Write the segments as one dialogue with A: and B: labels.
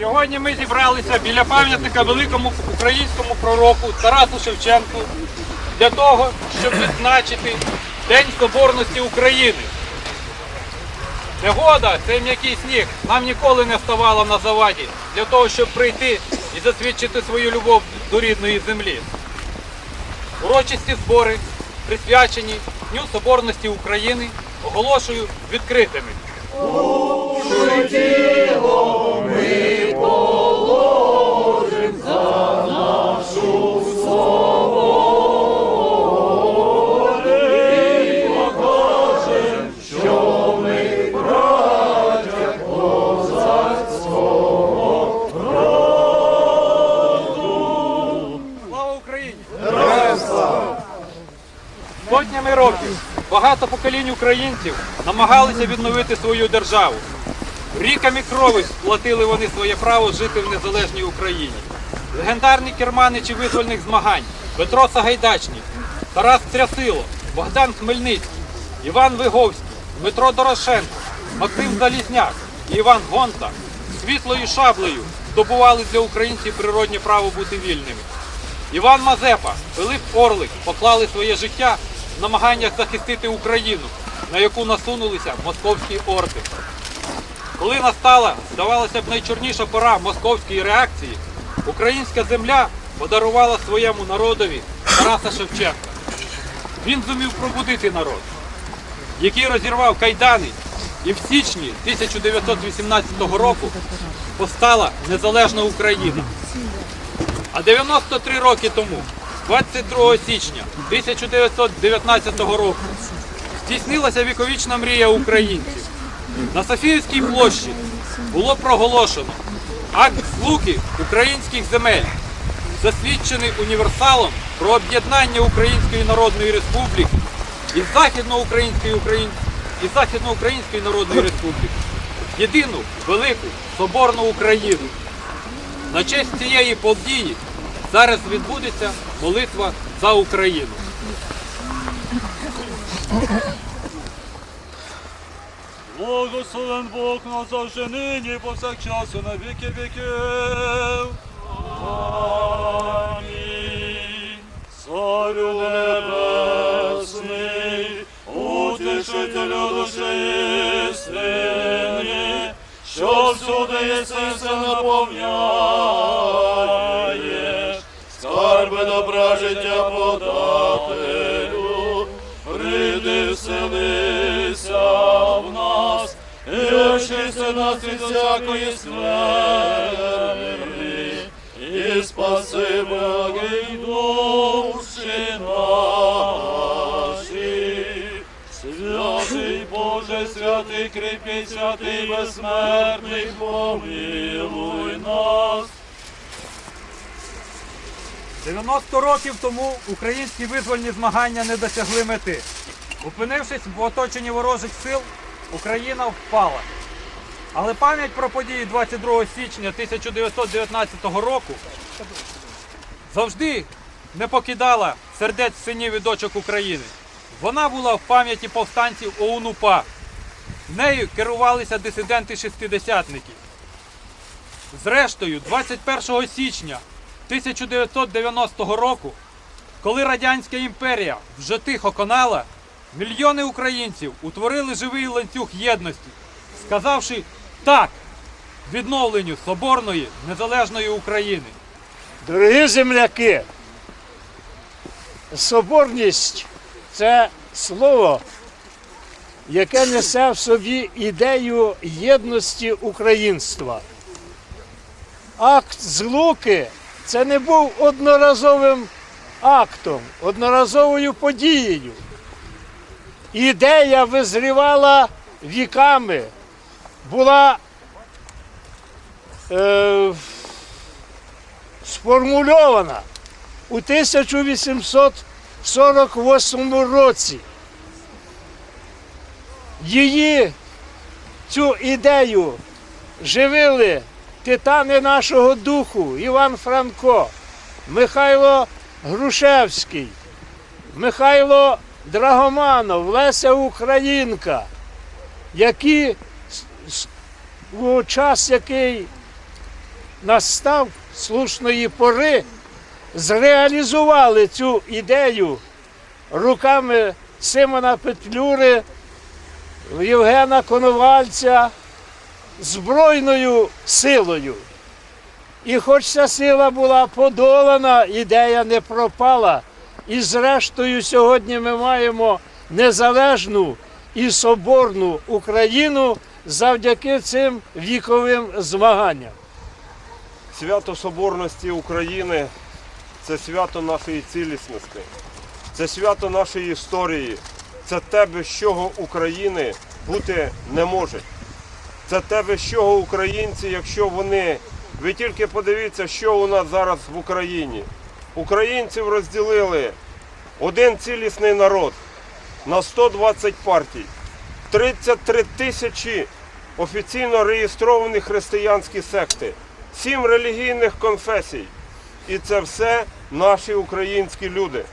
A: Сьогодні ми зібралися біля пам'ятника великому українському пророку Тарасу Шевченку для того, щоб відзначити День Соборності України. Негода, цей м'який сніг, нам ніколи не ставала на заваді для того, щоб прийти і засвідчити свою любов до рідної землі. Урочисті збори, присвячені Дню Соборності України, оголошую відкритими. Сотнями років багато поколінь українців намагалися відновити свою державу. Ріками крові сплатили вони своє право жити в незалежній Україні. Легендарні керманичі визвольних змагань Петро Сагайдачний, Тарас Трясило, Богдан Хмельницький, Іван Виговський, Дмитро Дорошенко, Максим Залізняк і Іван Гонта світлою шаблею здобували для українців природнє право бути вільними. Іван Мазепа, Пилип Орлик поклали своє життя в намаганнях захистити Україну, на яку насунулися московські орди. Коли настала, здавалося б, найчорніша пора московської реакції, українська земля подарувала своєму народові Тараса Шевченка. Він зумів пробудити народ, який розірвав кайдани, і в січні 1918 року постала незалежна Україна. А 93 роки тому, 22 січня 1919 року, здійснилася віковічна мрія українців. На Софіївській площі було проголошено акт злуки українських земель, засвідчений універсалом про об'єднання Української Народної Республіки із Західноукраїнської Україн... із Західноукраїнської Народної Республіки єдину велику соборну Україну. На честь цієї події зараз відбудеться молитва за Україну.
B: Благословен Бог нас завжди нині, повсякчас і на віки віків. Амінь. Царю небесний, утішителю душі істини, що всюди єси все наповняєш, скарби добра життя подателю, вселися в нас, і очисти нас від всякої скверни, і спаси благий душі наші. Святий Боже, святий кріпкий, святий безсмертний, помилуй нас.
A: 90 років тому українські визвольні змагання не досягли мети. Опинившись в оточенні ворожих сил, Україна впала. Але пам'ять про події 22 січня 1919 року завжди не покидала сердець синів і дочок України. Вона була в пам'яті повстанців ОУН-УПА. Нею керувалися дисиденти-шестидесятники. Зрештою, 21 січня 1990 року, коли Радянська імперія вже тихо конала, мільйони українців утворили живий ланцюг єдності, сказавши так відновленню соборної незалежної України.
C: Дорогі земляки, соборність це слово, яке несе в собі ідею єдності українства. Акт злуки це не був одноразовим актом, одноразовою подією. Ідея визрівала віками, була е, сформульована у 1848 році. Її цю ідею живили титани нашого духу Іван Франко, Михайло Грушевський, Михайло Драгоманов, Леся Українка, які у час, який настав слушної пори, зреалізували цю ідею руками Симона Петлюри, Євгена Коновальця збройною силою. І хоч ця сила була подолана, ідея не пропала. І зрештою сьогодні ми маємо незалежну і соборну Україну завдяки цим віковим змаганням.
D: Свято Соборності України це свято нашої цілісності, це свято нашої історії, це те, без чого України бути не може. Це те, без чого українці, якщо вони. Ви тільки подивіться, що у нас зараз в Україні. Українців розділили один цілісний народ на 120 партій, 33 тисячі офіційно реєстровані християнські секти, сім релігійних конфесій. І це все наші українські люди.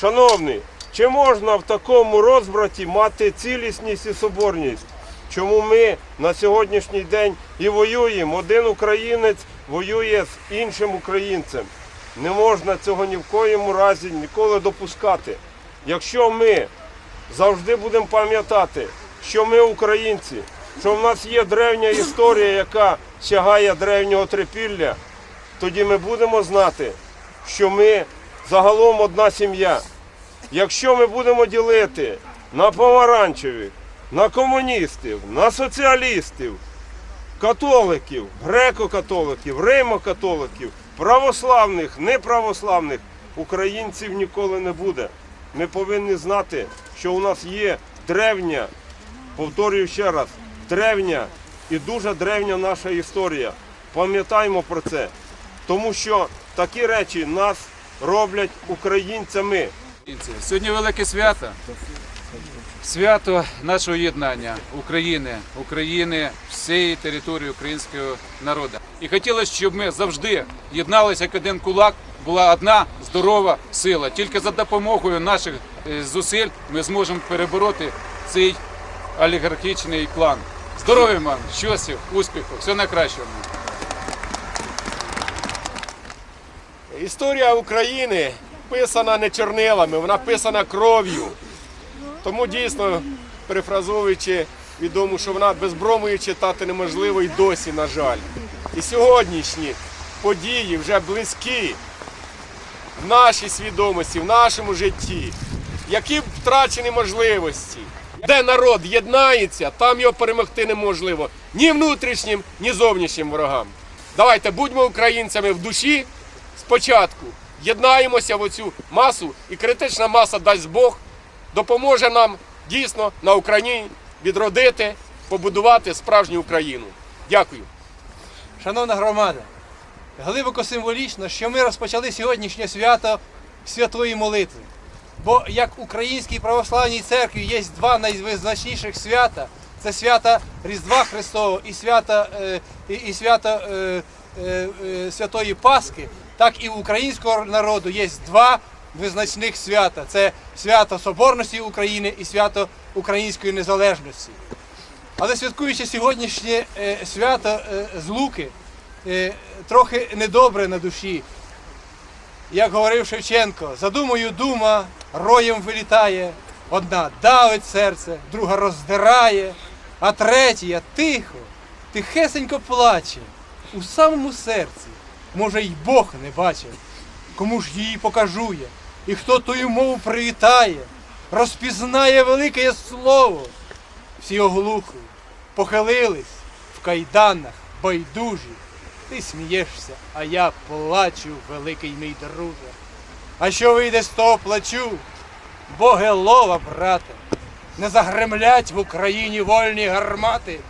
D: Шановні, чи можна в такому розбраті мати цілісність і соборність? Чому ми на сьогоднішній день і воюємо? Один українець воює з іншим українцем. Не можна цього ні в коєму разі ніколи допускати. Якщо ми завжди будемо пам'ятати, що ми українці, що в нас є древня історія, яка сягає древнього трипілля, тоді ми будемо знати, що ми загалом одна сім'я. Якщо ми будемо ділити на помаранчевих, на комуністів, на соціалістів, католиків, греко-католиків, римо-католиків, православних, неправославних, українців ніколи не буде. Ми повинні знати, що у нас є древня, повторюю ще раз, древня і дуже древня наша історія. Пам'ятаємо про це, тому що такі речі нас роблять українцями.
B: Сьогодні велике свято. Свято нашого єднання України, України, всієї території українського народу. І хотілося, щоб ми завжди єдналися як один кулак, була одна здорова сила. Тільки за допомогою наших е, зусиль ми зможемо перебороти цей олігархічний клан. Здоров'я вам, щастя, успіху, все найкращого.
E: Історія України писана не чорнилами, вона писана кров'ю. Тому дійсно, перефразовуючи, відомо, що вона без безбромою читати неможливо і досі, на жаль. І сьогоднішні події вже близькі в нашій свідомості, в нашому житті. Які втрачені можливості. Де народ єднається, там його перемогти неможливо ні внутрішнім, ні зовнішнім ворогам. Давайте будьмо українцями в душі спочатку. Єднаємося в оцю масу, і критична маса дасть Бог, допоможе нам дійсно на Україні відродити, побудувати справжню Україну. Дякую.
F: Шановна громада, глибоко символічно, що ми розпочали сьогоднішнє свято святої молитви. Бо як українській православній церкві є два найвизначніших свята: це свята Різдва Христового і свята, е, і, і свято е, е, Святої Пасхи, так і у українського народу є два визначних свята: це свято Соборності України і свято Української незалежності. Але святкуючи сьогоднішнє е, свято е, Злуки, е, трохи недобре на душі. Як говорив Шевченко, за думою дума роєм вилітає, одна давить серце, друга роздирає, а третя тихо, тихесенько плаче у самому серці. Може, й Бог не бачив, кому ж її покажу я, і хто тую мову привітає, розпізнає велике слово. Всі оглухли, похилились в кайданах, байдужі. Ти смієшся, а я плачу, великий мій друже. А що вийде з того плачу? Богелова, брате, не загремлять в Україні вольні гармати,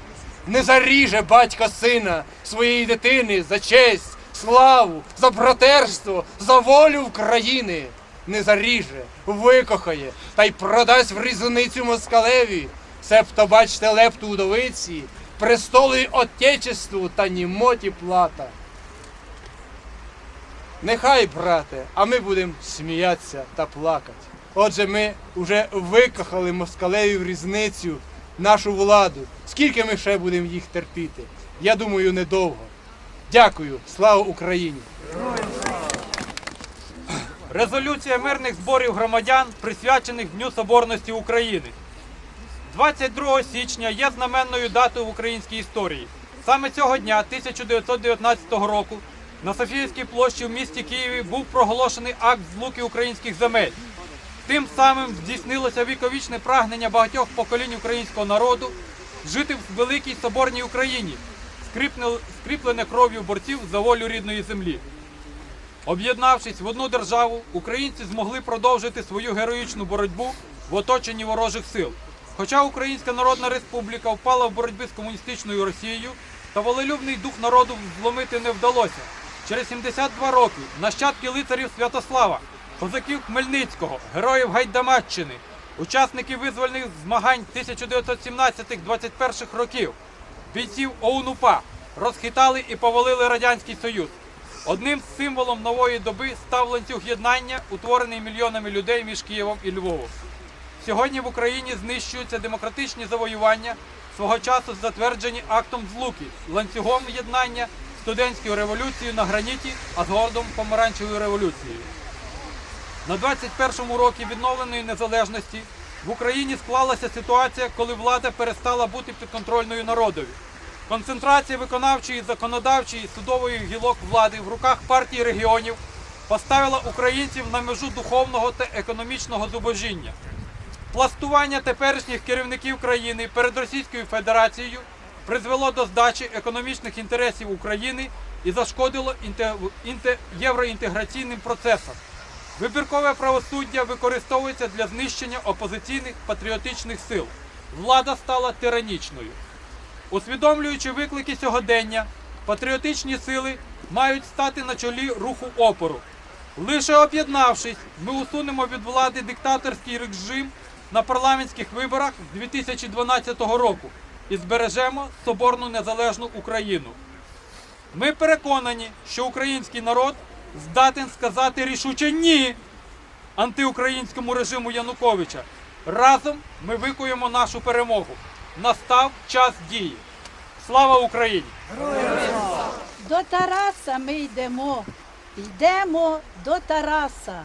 F: не заріже батько сина своєї дитини за честь, славу, за братерство, за волю України. Не заріже, викохає та й продасть в різницю москалеві, себто бачте лепту удовиці, престоли отечеству та німоті плата. Нехай, брате, а ми будемо сміятися та плакати. Отже, ми вже викохали москалеві в різницю нашу владу. Скільки ми ще будемо їх терпіти? Я думаю, недовго. Дякую, слава Україні!
A: Резолюція мирних зборів громадян, присвячених Дню Соборності України. 22 січня є знаменною датою в українській історії. Саме цього дня, 1919 року, на Софіївській площі в місті Києві був проголошений акт злуки українських земель. Тим самим здійснилося віковічне прагнення багатьох поколінь українського народу жити в великій соборній Україні, скріплене кров'ю борців за волю рідної землі. Об'єднавшись в одну державу, українці змогли продовжити свою героїчну боротьбу в оточенні ворожих сил. Хоча Українська Народна Республіка впала в боротьбі з комуністичною Росією, та волелюбний дух народу зломити не вдалося. Через 72 роки нащадки лицарів Святослава, козаків Хмельницького, героїв Гайдамаччини, учасники визвольних змагань 1917-21 років, бійців ОУН-УПА розхитали і повалили Радянський Союз. Одним з символом нової доби став ланцюг єднання, утворений мільйонами людей між Києвом і Львовом. Сьогодні в Україні знищуються демократичні завоювання, свого часу затверджені актом злуки, ланцюгом єднання, студентською революцією на граніті, а згодом помаранчевою революцією. На 21-му році відновленої незалежності в Україні склалася ситуація, коли влада перестала бути підконтрольною народові. Концентрація виконавчої, законодавчої судової гілок влади в руках партії регіонів поставила українців на межу духовного та економічного зубожіння. Пластування теперішніх керівників країни перед Російською Федерацією призвело до здачі економічних інтересів України і зашкодило інте- інте- євроінтеграційним процесам. Вибіркове правосуддя використовується для знищення опозиційних патріотичних сил. Влада стала тиранічною. Усвідомлюючи виклики сьогодення, патріотичні сили мають стати на чолі руху опору. Лише об'єднавшись, ми усунемо від влади диктаторський режим на парламентських виборах 2012 року і збережемо соборну незалежну Україну. Ми переконані, що український народ здатен сказати рішуче ні антиукраїнському режиму Януковича. Разом ми викуємо нашу перемогу. Настав час дії. Слава Україні!
G: До Тараса ми йдемо, йдемо до Тараса,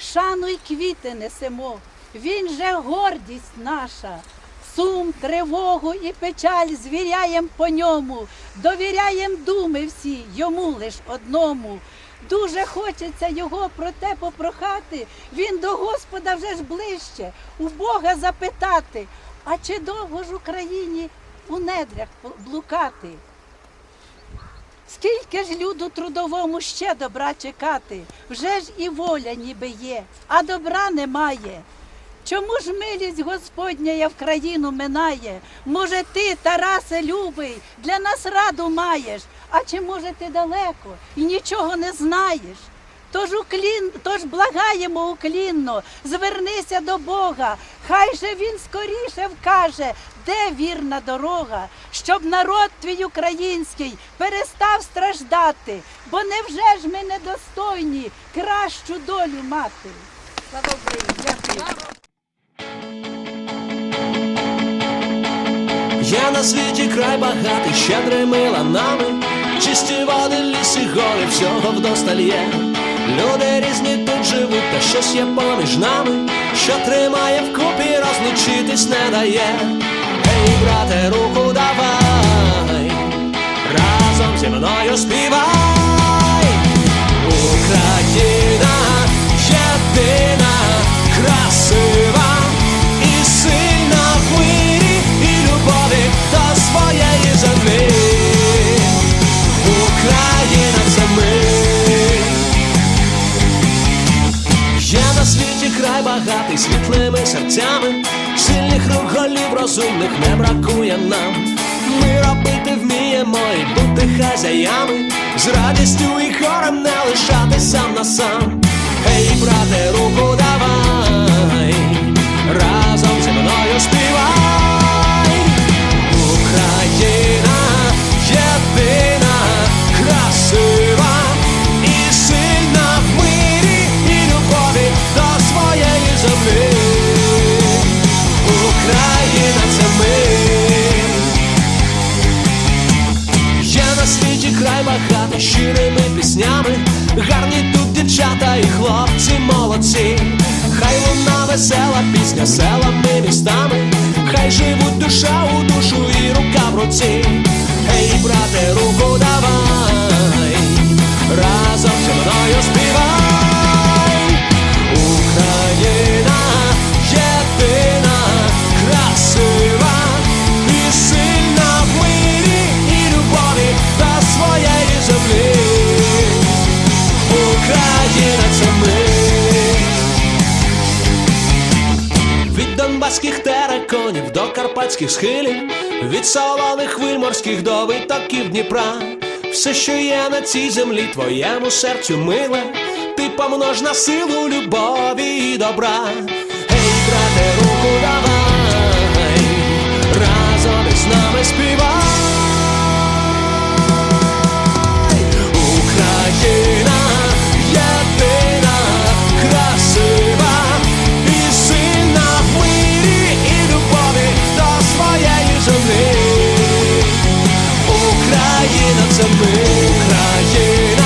G: шану й квіти несемо. Він же гордість наша. Сум, тривогу і печаль звіряєм по ньому, довіряєм думи всі, йому лиш одному. Дуже хочеться його про те попрохати. Він до Господа вже ж ближче, у Бога запитати, а чи довго ж Україні у недрях блукати? Скільки ж люду трудовому ще добра чекати? Вже ж і воля ніби є, а добра немає. Чому ж милість Господня в країну минає? Може, ти, Тарасе, любий, для нас раду маєш, а чи може ти далеко і нічого не знаєш? Тож уклін, тож благаємо уклінно, звернися до Бога, хай же він скоріше вкаже, де вірна дорога, щоб народ твій український перестав страждати, бо невже ж ми недостойні кращу долю мати? Слава Україні! Дякую.
H: Є на світі край багатий, щедрими ланами, чисті води, ліси, гори, всього вдосталь є. Люди різні тут живуть, та щось є поміж нами, що тримає вкупі, розлучитись не дає. Ей, брате, руку давай, разом зі мною співай. Україна разом зі мною співай. Весела пісня селами містами, хай живуть душа у душу і рука в руці. Гей, брате, руку карпатських схилів, від солоних хвиль морських до витоків Дніпра. Все, що є на цій землі, твоєму серцю миле, ти помнож на силу любові і добра. Гей, брате, руку давай, разом із нами співай. земли країна.